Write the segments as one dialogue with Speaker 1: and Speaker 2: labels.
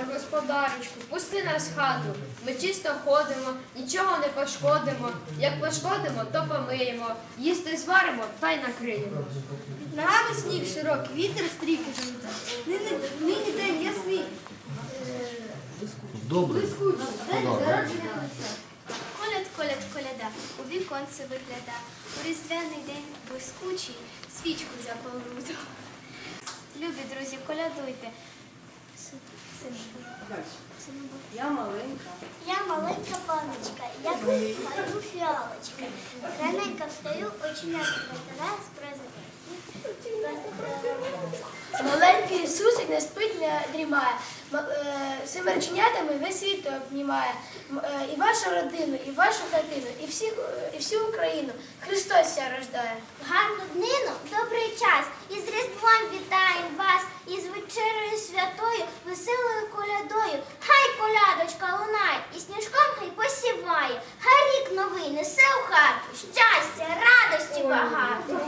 Speaker 1: господарочку, пусти нас в хату. Ми чисто ходимо, нічого не пошкодимо. Як пошкодимо, то помиємо. Їсти зваримо та й накриємо.
Speaker 2: Ногами сніг широкий, вітер стріки жовта. Нині, нині день ясний.
Speaker 3: Добре.
Speaker 2: Блискучий, день зародження.
Speaker 4: Коляд, коляд, коляда, у віконце вигляда. У різдвяний день блискучий, свічку запалу. Любі друзі, колядуйте.
Speaker 2: Я маленька.
Speaker 5: Я маленька паночка, я пою фіалочка. Раненько встаю, оченята витираю, спрозиваю.
Speaker 6: Маленький Ісусик не спить, не дрімає. Е, весь світ обнімає. Е, І вашу родину, і вашу хатину, і, всіх, е, і всю Україну. Христос ся рождає.
Speaker 5: Гарну днину, добрий час. І з новий несе у хату, щастя, радості багато.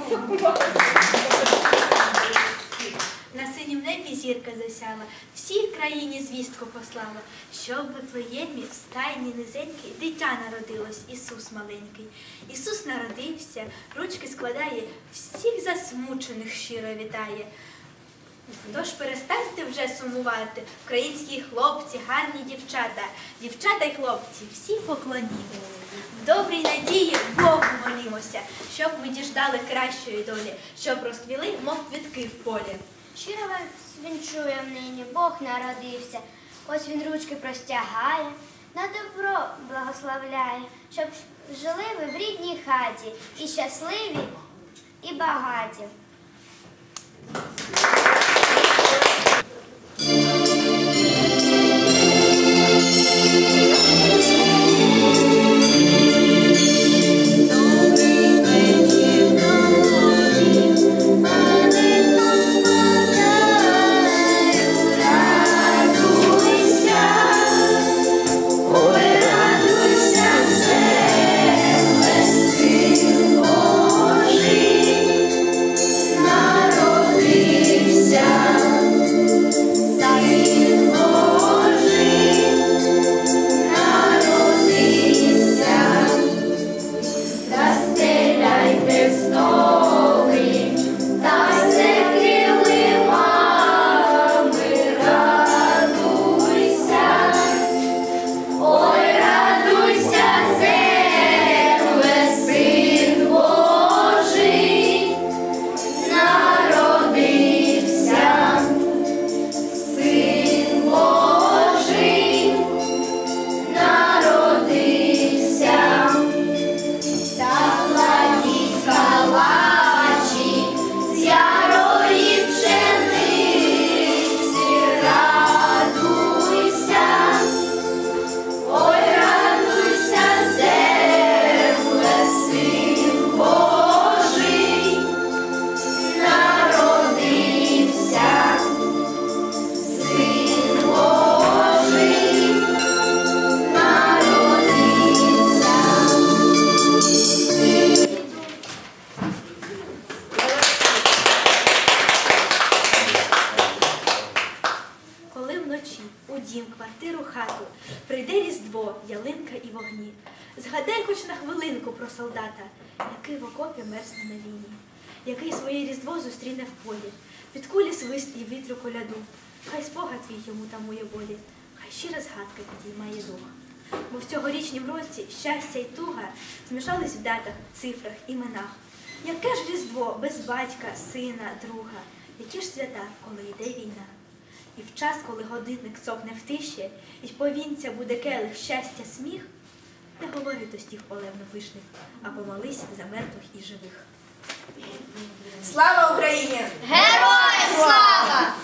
Speaker 7: На синім небі зірка засяла, всій країні звістку послала, що в Вифлеємі в стайні низенькій дитя народилось, Ісус маленький. Ісус народився, ручки складає, всіх засмучених щиро вітає. Тож перестаньте вже сумувати, українські хлопці, гарні дівчата, дівчата й хлопці, всі поклонімося. В добрій надії Богу молімося, щоб ми діждали кращої долі, щоб розквіли, мов квітки в полі.
Speaker 5: Щиро вас вінчуєм нині, Бог народився. Ось він ручки простягає, на добро благословляє, щоб жили ви в рідній хаті, і щасливі, і багаті.
Speaker 7: Вночі у дім, квартиру, хату прийде різдво, ялинка і вогні. Згадай хоч на хвилинку про солдата, який в окопі мерзне на війні, який своє різдво зустріне в полі, під кулі свист і вітру коляду. Хай спогад твій йому тамує болі, хай щира згадка підіймає дух. Бо в цьогорічнім році щастя й туга змішались в датах, цифрах, іменах. Яке ж різдво без батька, сина, друга, які ж свята, коли йде війна? І в час, коли годинник цокне в тиші, і повінця буде келих щастя, сміх, не говори до стів олевно пишних, а помолись за мертвих і живих.
Speaker 2: Слава Україні!
Speaker 1: Героям слава!